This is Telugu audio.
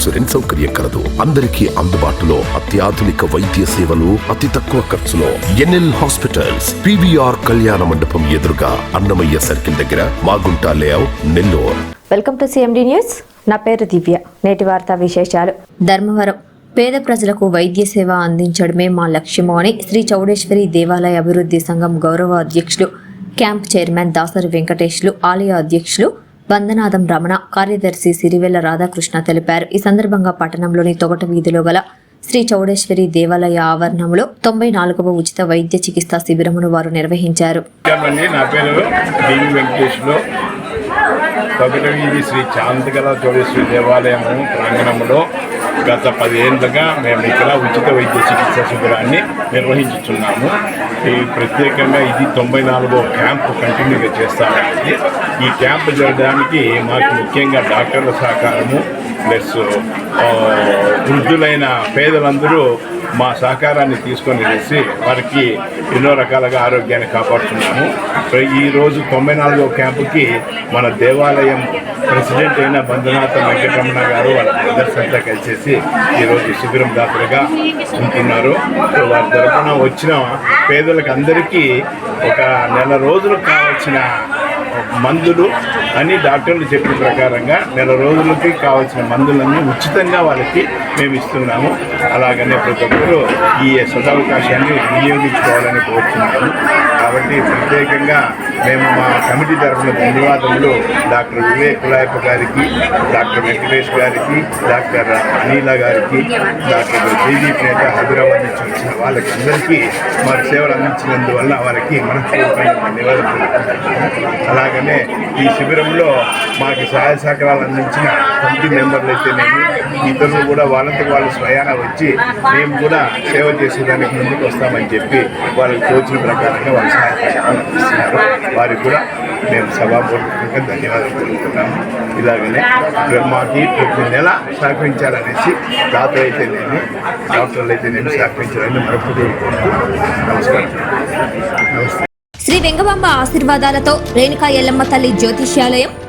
ఇన్సూరెన్స్ సౌకర్యం కలదు. అందరికీ అందుబాటులో అత్యాధునిక వైద్య సేవలు అతి తక్కువ ఖర్చులో. ఎన్ఎల్ హాస్పిటల్స్ పివిఆర్ కళ్యాణ మండపం ఎదురుగా అన్నమయ్య సర్కిల్ దగ్గర Magunta layout Nellore. Welcome to CMD news. నా పేరు దివ్య. నేటి వార్తా విశేషాలు. ధర్మవరం. పేద ప్రజలకు వైద్య సేవ అందించడమే మా లక్ష్యము అని శ్రీ చౌడేశ్వరి దేవాలయ అభివృద్ధి సంఘం గౌరవ అధ్యక్షులు క్యాంప్ చైర్మన్ దాసరి వెంకటేష్లు ఆలయ అధ్యక్షులు వందనాథం రమణ కార్యదర్శి సిరివెల్ల రాధాకృష్ణ తెలిపారు. ఈ సందర్భంగా పట్టణంలోని తొగట వీధిలో గల శ్రీ చౌడేశ్వరి దేవాలయ ఆవరణంలో తొంభై నాలుగవ ఉచిత వైద్య చికిత్సా శిబిరమును వారు నిర్వహించారు. తొగట వీధి శ్రీ చాంతకల చౌడేశ్వరి దేవాలయము ప్రాంగణంలో గత పదేళ్ళుగా మేము ఇక్కడ ఉచిత వైద్య చికిత్స శిబిరాన్ని నిర్వహించుతున్నాము ఈ ప్రత్యేకంగా ఇది తొంభై నాలుగో క్యాంపు కంటిన్యూగా చేస్తామండి. ఈ క్యాంపు జరగడానికి మాకు ముఖ్యంగా డాక్టర్ల సహకారము ప్లస్ వృద్ధులైన పేదలందరూ మా సహకారాన్ని తీసుకొని వేసి వారికి ఎన్నో రకాలుగా ఆరోగ్యాన్ని కాపాడుతున్నాము. ఈ రోజు తొంభై నాలుగో క్యాంపుకి మన దేవాలయం ప్రెసిడెంట్ అయిన బంధునాథ వెంకటరమణ గారు వాళ్ళ బ్రదర్స్ అంతా కలిసేసి ఈరోజు శిబిరం దాతలుగా ఉంటున్నారు. వారి తరఫున వచ్చిన పేదలకు అందరికీ ఒక నెల రోజులు కావాల్సిన మందులు అని డాక్టర్లు చెప్పిన ప్రకారంగా నెల రోజులకి కావాల్సిన మందులన్నీ ఉచితంగా వాళ్ళకి మేము ఇస్తున్నాము. అలాగనే ప్రతి ఈ సదవకాశాన్ని వినియోగించుకోవాలని కోరుతున్నాను కాబట్టి ప్రత్యేకంగా మేము మా కమిటీ తరఫున ధన్యవాదములు డాక్టర్ వివేక్ కులాయప్ప గారికి డాక్టర్ వెంకటేష్ గారికి డాక్టర్ అనిల గారికి డాక్టర్ జయదీప్ నేత హైదరాబాద్ నుంచి వచ్చిన వాళ్ళకి అందరికీ వారి సేవలు అందించినందువల్ల వారికి మనస్ఫూర్తిగా ధన్యవాదాలు అలాగనే ఈ శిబిరంలో మాకు సహాయ సహకారాలు అందించిన కమిటీ మెంబర్లు అయితేనేమి ఇతరులు కూడా వాళ్ళంతకు వాళ్ళు స్వయాన వచ్చి మేము కూడా సేవ చేసేదానికి ముందుకు వస్తామని చెప్పి వాళ్ళకి తోచిన ప్రకారంగా వాళ్ళు సహాయ సహకారాలు వారికి కూడా మేము సభాపూర్వకంగా ధన్యవాదాలు తెలుపుతున్నాము ఇలాగనే ఇక్కడ మాకు ప్రతి నెల సహకరించాలనేసి దాతలు నేను డాక్టర్లు అయితే నేను సహకరించాలని మరొకటి నమస్కారం. నమస్తే. శ్రీ వెంగబాంబ ఆశీర్వాదాలతో రేణుకా ఎల్లమ్మ తల్లి జ్యోతిష్యాలయం